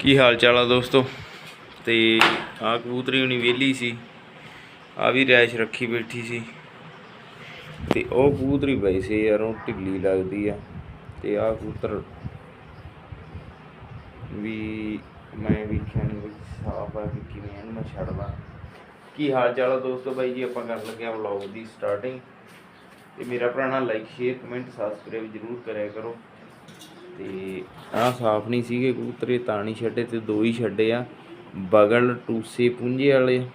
ਕੀ ਹਾਲ ਚਾਲ ਆ ਦੋਸਤੋ? ਤੇ ਆ ਕਬੂਤਰੀ ਹੁਣੀ ਵਿਹਲੀ ਸੀ। ਆ ਵੀ ਰੈਸ਼ ਰੱਖੀ ਬੈਠੀ ਸੀ। ਤੇ ਉਹ ਕਬੂਤਰੀ ਪਈ ਸੀ ਉਹ ਢਿੱਲੀ ਲੱਗਦੀ ਆ। ਤੇ ਆ ਕਬੂਤਰ ਵੀ ਮੈਂ ਵੇਖਿਆ ਨਹੀਂ ਵੀ ਸਾਫ਼ ਆ ਕਿ ਕਿਵੇਂ ਇਹਨੂੰ ਮੈਂ ਛੱਡਦਾ। ਕੀ ਹਾਲ ਚਾਲ ਆ ਦੋਸਤੋ? ਬਾਈ ਜੀ, ਆਪਾਂ ਕਰਨ ਲੱਗੇ ਆ ਵਲੌਗ ਦੀ ਸਟਾਰਟਿੰਗ ਤੇ ਮੇਰਾ ਪੁਰਾਣਾ ਲਾਈਕ ਸ਼ੇਅਰ ਕਮੈਂਟ ਸਬਸਕ੍ਰਾਈਬ ਜਰੂਰ ਕਰਿਆ ਕਰੋ। ਤੇ ਆਹ ਸਾਫ਼ ਨਹੀਂ ਸੀਗੇ ਕਬੂਤਰੇ, ਤਾਂ ਨਹੀਂ ਛੱਡੇ ਤੇ ਦੋ ਹੀ ਛੱਡੇ ਆ। ਬਗਲ ਟੂਸੇ ਪੁੰਜੇ ਵਾਲੇ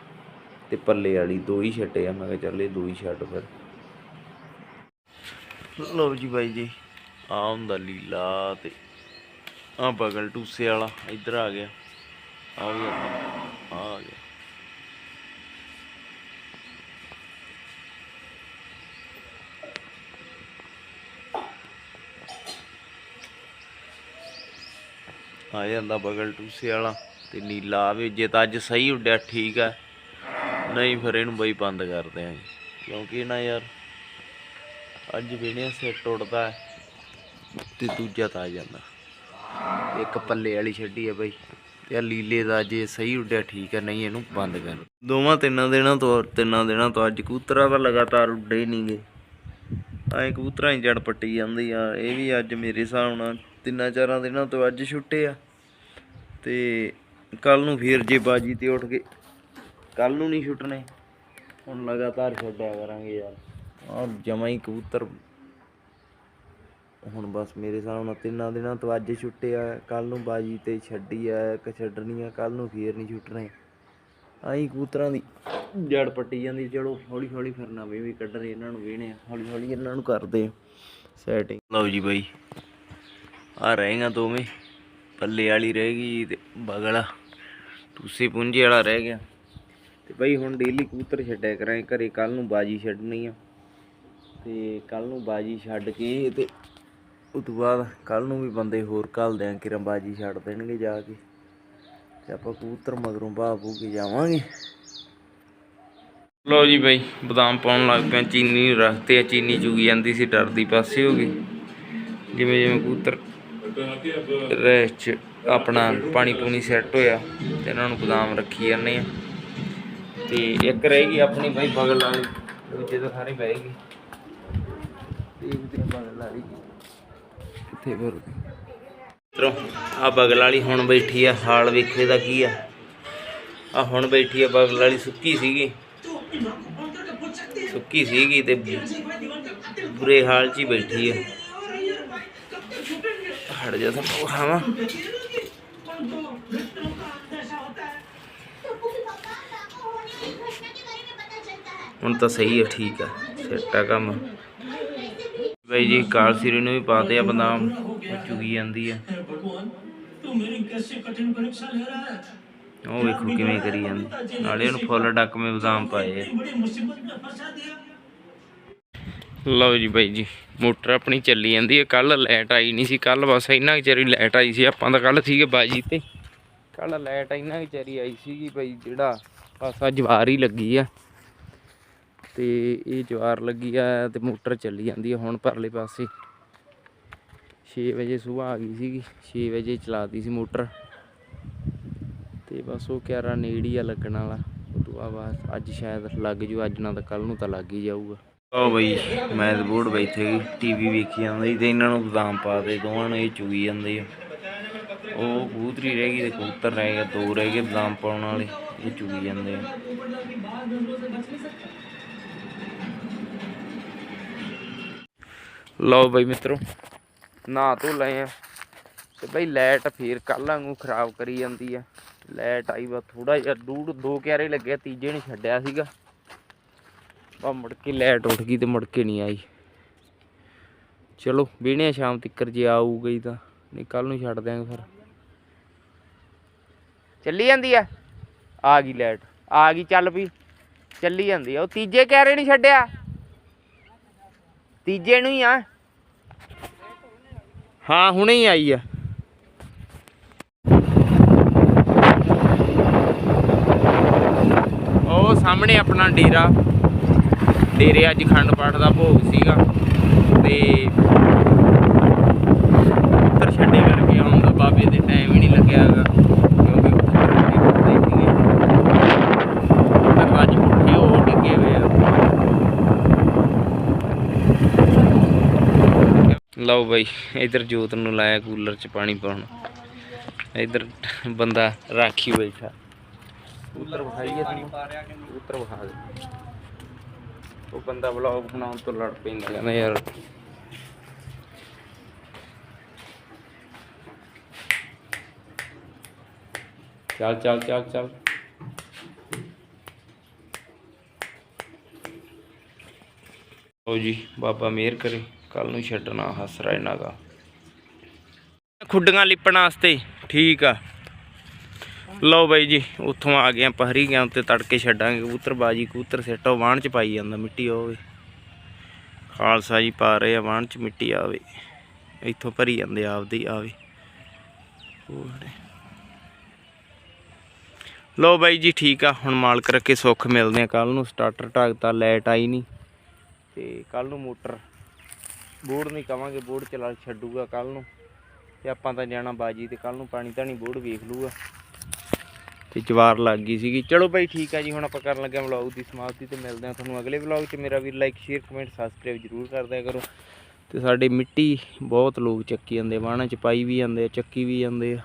ਤੇ ਪੱਲੇ ਵਾਲੀ ਦੋ ਹੀ ਛੱਡੇ ਆ। ਮੈਂ ਕਿਹਾ ਚੱਲ ਇਹ ਦੋ ਹੀ ਛੱਡ ਫਿਰ। ਲਓ ਜੀ ਬਾਈ ਜੀ ਆ ਹੁੰਦਾ ਲੀਲਾ ਤੇ ਆ ਬਗਲ ਟੂਸੇ ਵਾਲਾ, ਇੱਧਰ ਆ ਗਿਆ। ਆ ਵੀ ਆ ਗਿਆ। ਆ ਜਾਂਦਾ ਬਗਲ ਟੂਸੇ ਵਾਲਾ ਤੇ ਨੀਲਾ ਆਵੇ, ਜੇ ਤਾਂ ਅੱਜ ਸਹੀ ਉੱਡਿਆ, ਠੀਕ ਆ। ਨਹੀਂ ਫਿਰ ਇਹਨੂੰ ਬਈ ਬੰਦ ਕਰਦੇ ਆਂ ਕਿਉਂਕਿ ਨਾ ਯਾਰ, ਅੱਜ ਵੇਣਿਆ ਸੈੱਟ ਉੱਡਦਾ ਤੇ ਦੂਜਾ ਤਾਂ ਆ ਜਾਂਦਾ। ਇੱਕ ਪੱਲੇ ਵਾਲੀ ਛੱਡੀ ਆ ਬਈ ਤੇ ਆ ਲੀਲੇ ਦਾ ਜੇ ਸਹੀ ਉੱਡਿਆ, ਠੀਕ ਆ, ਨਹੀਂ ਇਹਨੂੰ ਬੰਦ ਕਰ। ਦੋਵਾਂ ਤਿੰਨਾਂ ਦਿਨਾਂ ਤੋਂ, ਤਿੰਨਾਂ ਦਿਨਾਂ ਤੋਂ ਅੱਜ ਕਬੂਤਰਾਂ ਦਾ ਲਗਾਤਾਰ ਉੱਡੇ ਨਹੀਂਗੇ ਐ ਕਬੂਤਰਾਂ ਹੀ ਜੜ ਪੱਟੀ ਜਾਂਦੀ ਆ। ਇਹ ਵੀ ਅੱਜ ਮੇਰੇ ਹਿਸਾਬ ਨਾਲ ਤਿੰਨਾਂ ਚਾਰਾਂ ਦਿਨਾਂ ਤੋਂ ਅੱਜ ਛੁੱਟੇ ਆ। ਤੇ ਕੱਲ ਨੂੰ ਫੇਰ ਜੇ ਬਾਜੀ ਤੇ ਉੱਠ ਕੇ ਕੱਲ ਨੂੰ ਨਹੀਂ ਛੁੱਟਣੇ। ਹੁਣ ਲਗਾਤਾਰ ਛੱਡਿਆ ਕਰਾਂਗੇ ਯਾਰ। ਆ ਜਮਾ ਹੀ ਕਬੂਤਰ। ਹੁਣ ਬਸ ਮੇਰੇ ਹਿਸਾਬ ਨਾਲ ਤਿੰਨਾਂ ਦਿਨਾਂ ਤੋਂ ਅੱਜ ਛੁੱਟੇ ਆ ਕੱਲ ਨੂੰ ਬਾਜੀ ਤੇ ਛੱਡੀ ਆ, ਇੱਕ ਛੱਡਣੀ ਆ ਕੱਲ ਨੂੰ ਫੇਰ ਨਹੀਂ ਛੁੱਟਣੇ। ਆਈ ਕਬੂਤਰਾਂ ਦੀ ਜੜ ਪੱਟੀ ਜਾਂਦੀ, ਚਲੋ ਹੌਲੀ ਹੌਲੀ ਫਿਰਨਾ ਵੀ ਵੀ ਕੱਢ ਰਹੇ ਇਹਨਾਂ ਨੂੰ ਵੇਹਣੇ ਆ, ਹੌਲੀ ਹੌਲੀ ਇਹਨਾਂ ਨੂੰ ਕਰਦੇ ਸੈਟਿੰਗ ਲਓ ਜੀ ਬਾਈ ਆ ਰਹੇਗਾ ਦੋਵੇਂ। ਪੱਲੇ ਵਾਲੀ ਰਹਿ ਗਈ ਤੇ ਬਗਲਾ। ਟੂਸੇ ਪੁੰਜੇ ਵਾਲਾ ਰਹਿ ਗਿਆ। ਤੇ ਬਈ ਹੁਣ ਡੇਲੀ ਕਬੂਤਰ ਛੱਡਿਆ ਕਰਾਂ ਘਰੇ ਕੱਲ ਨੂੰ ਬਾਜੀ ਛੱਡਣੀ ਆ। ਤੇ ਕੱਲ ਨੂੰ ਬਾਜੀ ਛੱਡ ਕੇ ਤੇ ਉਸ ਤੋਂ ਬਾਅਦ ਕੱਲ ਨੂੰ ਵੀ ਬੰਦੇ ਹੋਰ ਘੱਲ ਦਿਆਂ ਕਿਰਾਂ ਬਾਜੀ ਛੱਡ ਦੇਣਗੇ ਜਾ ਕੇ। ਤੇ ਆਪਾਂ ਕਬੂਤਰ ਮਗਰੋਂ ਬਾਹ ਬੂ ਕੇ ਜਾਵਾਂਗੇ। ਲੋ ਜੀ ਬਈ, ਬਦਾਮ ਪਾਉਣ ਲੱਗ ਪਿਆ। ਚੀਨੀ ਨੂੰ ਰੱਖਤੇ ਆ। ਚੀਨੀ ਚੁਗੀ ਜਾਂਦੀ ਸੀ, ਡਰਦੀ ਪਾਸੇ ਹੋ ਗਈ। ਜਿਵੇਂ ਜਿਵੇਂ ਕਬੂਤਰ ਰੈਸਟ ਆਪਣਾ ਪਾਣੀ ਪੂਣੀ ਸੈੱਟ ਹੋਇਆ ਤੇ ਇਹਨਾਂ ਨੂੰ ਬਦਾਮ ਰੱਖੀ ਜਾਂਦੇ ਆ। ਤੇ ਇੱਕ ਰਹਿ ਆਪਣੀ ਬਾਈ ਬਗਲ ਵਾਲੀ, ਦੂਜੇ ਤਾਂ ਸਾਰੇ ਬਹਿ ਗਏ। ਦੇਖਦੇ ਆ ਬਗਲ ਵਾਲੀ ਕਿੱਥੇ ਫਿਰ ਮਿੱਤਰੋ ਆ ਬਗਲ ਵਾਲੀ ਹੁਣ ਬੈਠੀ ਆ, ਹਾਲ ਵੇਖੇ ਦਾ ਕੀ ਆ। ਆ ਹੁਣ ਬੈਠੀ ਆ, ਬਗਲ ਵਾਲੀ ਸੁੱਕੀ ਸੀਗੀ। ਸੁੱਕੀ ਸੀਗੀ ਤੇ ਬੁਰੇ ਹਾਲ 'ਚ ਹੀ ਬੈਠੀ ਆ। ਹਟ ਜਾ ਤੁਹਾਨੂੰ ਖਾਵਾਂ। ਹੁਣ ਤਾਂ ਸਹੀ ਹੈ ਠੀਕ ਆ, ਸੈੱਟ ਆ ਕੰਮ। ਬਾਈ ਜੀ, ਕਾਲ ਸਿਰੇ ਨੂੰ ਵੀ ਪਾਤੇ ਆ ਬਦਾਮ ਉਹ ਚੁਗੀ ਜਾਂਦੀ ਆ। ਉਹ ਵੇਖੋ ਕਿਵੇਂ ਕਰੀ ਜਾਂਦੀ। ਨਾਲੇ ਉਹਨੂੰ ਫੁੱਲ ਡੱਕ ਮੇ ਬਦਾਮ ਪਾਏ ਆ। ਲਓ ਜੀ ਬਾਈ ਜੀ, ਮੋਟਰ ਆਪਣੀ ਚੱਲੀ ਜਾਂਦੀ ਹੈ ਕੱਲ ਲਾਈਟ ਆਈ ਨਹੀਂ ਸੀ ਕੱਲ ਬਸ ਇੰਨਾ ਚਿਰ ਹੀ ਲਾਈਟ ਆਈ ਸੀ, ਆਪਾਂ ਤਾਂ ਕੱਲ ਸੀਗੇ ਬਾਜੀ ਤੇ। ਕੱਲ ਲਾਈਟ ਇੰਨਾ ਕੁ ਚਿਰ ਹੀ ਆਈ ਸੀਗੀ ਬਾਈ, ਜਿਹੜਾ ਪਾਸਾ ਜਵਾਰ ਹੀ ਲੱਗੀ ਆ। ਤੇ ਇਹ ਜਵਾਰ ਲੱਗੀ ਆ ਤੇ ਮੋਟਰ ਚੱਲੀ ਜਾਂਦੀ ਆ ਹੁਣ ਪਰਲੇ ਪਾਸੇ। 6 ਵਜੇ ਸਵੇਰ ਆ ਗਈ ਸੀਗੀ 6 ਵਜੇ ਚਲਾਤੀ ਸੀ ਮੋਟਰ। ਤੇ ਬਸ ਉਹ ਕਿਆਰਾ ਨੇੜੀ ਆ ਲੱਗਣ ਵਾਲਾ ਉਦੋਂ ਬਾਅਦ ਅੱਜ ਸ਼ਾਇਦ ਲੱਗ ਜੂ, ਅੱਜ ਨਾ ਤਾਂ ਕੱਲ ਨੂੰ ਤਾਂ ਲੱਗ ਹੀ ਜਾਊਗਾ। ਉਹ ਬਈ, ਮੈਂ ਤੇ ਬੋਰਡ ਬੈਠੇ ਟੀਵੀ ਵੇਖੀ ਜਾਂਦਾ ਸੀ ਤੇ ਇਹਨਾਂ ਨੂੰ ਬਦਾਮ ਪਾ ਦੇ, ਦੋਵਾਂ ਨੂੰ ਇਹ ਚੁਗੀ ਜਾਂਦੇ ਆ। ਉਹ ਕਬੂਤਰੀ ਰਹਿ ਗਈ ਤੇ ਕਬੂਤਰ ਰਹਿ ਗਿਆ, ਦੋ ਰਹਿ ਗਏ ਬਦਾਮ ਪਾਉਣ ਵਾਲੇ, ਇਹ ਚੁਗੀ ਜਾਂਦੇ ਆ। ਲਓ ਬਈ ਮਿੱਤਰੋ ਨਾ ਧੋ ਲਏ ਆ। ਤੇ ਬਈ ਲਾਈਟ ਫੇਰ ਕੱਲ ਵਾਂਗੂ ਖਰਾਬ ਕਰੀ ਜਾਂਦੀ ਆ। ਲਾਈਟ ਆਈ ਵਾ ਥੋੜਾ ਜਿਹਾ ਡੂੜ ਦੋ ਕਿਆਰੇ ਲੱਗਿਆ ਤੀਜੇ ਨੇ ਛੱਡਿਆ ਸੀਗਾ। ਬਾ ਮੁੜ ਕੇ ਲਾਈਟ ਉੱਠ ਗਈ ਤੇ ਮੁੜ ਕੇ ਨਹੀਂ ਆਈ। ਚਲੋ ਵੇਹਣੇ ਸ਼ਾਮ ਤੱਕਰ ਜੇ ਆਊਗਾ ਹੀ ਤਾਂ। ਨਹੀਂ ਕੱਲ ਨੂੰ ਛੱਡ ਦਿਆਂਗੇ ਫਿਰ। ਚੱਲੀ ਜਾਂਦੀ ਆ? ਆ ਗਈ ਲੈਟ ਆ ਗਈ, ਚੱਲ ਪਈ ਚੱਲੀ ਜਾਂਦੀ ਆ। ਉਹ ਤੀਜੇ ਕਿਆਰੇ ਨਹੀਂ ਛੱਡਿਆ? ਤੀਜੇ ਨੂੰ ਹੀ ਆ। ਹਾਂ, ਹੁਣੇ ਹੀ ਆਈ ਆ। ਉਹ ਸਾਹਮਣੇ ਆਪਣਾ ਡੇਰਾ। ਤੇਰੇ ਅੱਜ ਖੰਡ ਪਾਠ ਦਾ ਭੋਗ ਸੀਗਾ ਤੇ ਉੱਤਰ ਛੱਡੇ ਕਰਕੇ ਆਉਣ ਦਾ ਬਾਬੇ ਦੇ ਟਾਈਮ ਹੀ ਨਹੀਂ ਲੱਗਿਆ ਹੈਗਾ ਕਿਉਂਕਿ ਲਓ ਬਾਈ ਇਧਰ ਜੋਤ ਨੂੰ ਲਾਇਆ ਕੂਲਰ 'ਚ ਪਾਣੀ ਪਾਉਣ। ਇਧਰ ਬੰਦਾ ਰਾਖੀ ਬੈਠਾ। ਕੂਲਰ ਵਿਖਾਈਏ ਤੈਨੂੰ ਕੂਲਰ ਵਿਖਾ ਦੇ। ਉਹ ਬੰਦਾ ਵਲੌਗ ਬਣਾਉਣ ਤੋਂ ਲੜ ਪੈਂਦਾ। ਕਹਿੰਦਾ ਯਾਰ ਚੱਲ ਚੱਲ ਚੱਲ ਚੱਲ। ਲਓ ਜੀ, ਬਾਬਾ ਮਿਹਰ ਕਰੇ ਕੱਲ ਨੂੰ ਛੱਡਣਾ ਹਸਰਾ ਇਹਨਾਂ ਦਾ। ਖੁੱਡੀਆਂ ਲਿਪਣ ਵਾਸਤੇ, ਠੀਕ ਆ। ਲਓ ਬਾਈ ਜੀ, ਉੱਥੋਂ ਆ ਗਏ ਆਪਾਂ ਹਰੀ ਗਿਆ ਤੇ ਤੜਕੇ ਛੱਡਾਂਗੇ ਕਬੂਤਰ ਬਾਜੀ ਕਬੂਤਰ ਸੇਟੋ ਵਾਣ ਚ ਪਾਈ ਜਾਂਦਾ ਮਿੱਟੀ ਹੋਵੇ ਖਾਲਸਾ ਜੀ ਪਾ ਰਹੇ ਆ ਵਾਣ ਚ ਮਿੱਟੀ ਆਵੇ ਇੱਥੋਂ ਭਰੀ ਜਾਂਦੇ ਆਪਦੀ ਆਵੇ ਉਹ ਲਓ ਬਾਈ ਜੀ, ਠੀਕ ਆ, ਹੁਣ ਮਾਲਕ ਰੱਖੇ ਸੁੱਖ, ਮਿਲਦੇ ਆ ਕੱਲ ਨੂੰ। ਸਟਾਰਟਰ ਢਾਕਤਾ ਲਾਈਟ ਆਈ ਨਹੀਂ। ਤੇ ਕੱਲ ਨੂੰ ਮੋਟਰ ਬੋਰਡ ਨਹੀਂ ਕਵਾਂਗੇ ਬੋਰਡ ਚਲਾ ਛੱਡੂਗਾ ਕੱਲ ਨੂੰ। ਤੇ ਆਪਾਂ ਤਾਂ ਜਾਣਾ ਬਾਜੀ ਤੇ ਕੱਲ ਨੂੰ ਪਾਣੀ ਤਾਂ ਨਹੀਂ ਬੋਰਡ ਵੇਖ ਲੂਗਾ ਤੇ ਜਵਾਰ ਲੱਗ ਗਈ ਸੀਗੀ। ਚਲੋ ਭਾਈ ਠੀਕ ਆ ਜੀ, ਹੁਣ ਆਪਾਂ ਕਰਨ ਲੱਗੇ ਵਲੌਗ ਦੀ ਸਮਾਪਤੀ ਤੇ ਮਿਲਦੇ ਆ ਤੁਹਾਨੂੰ ਅਗਲੇ ਵਲੌਗ 'ਚ। ਮੇਰਾ ਵੀ ਲਾਈਕ ਸ਼ੇਅਰ ਕਮੈਂਟ ਸਬਸਕ੍ਰਾਈਬ ਜਰੂਰ ਕਰ ਦਿਆ ਕਰੋ। ਤੇ ਸਾਡੇ ਮਿੱਟੀ ਬਹੁਤ ਲੋਕ ਚੱਕੀ ਜਾਂਦੇ ਵਾਹਣਾ ਚ ਪਾਈ ਵੀ ਜਾਂਦੇ ਆ, ਚੱਕੀ ਵੀ ਜਾਂਦੇ ਆ।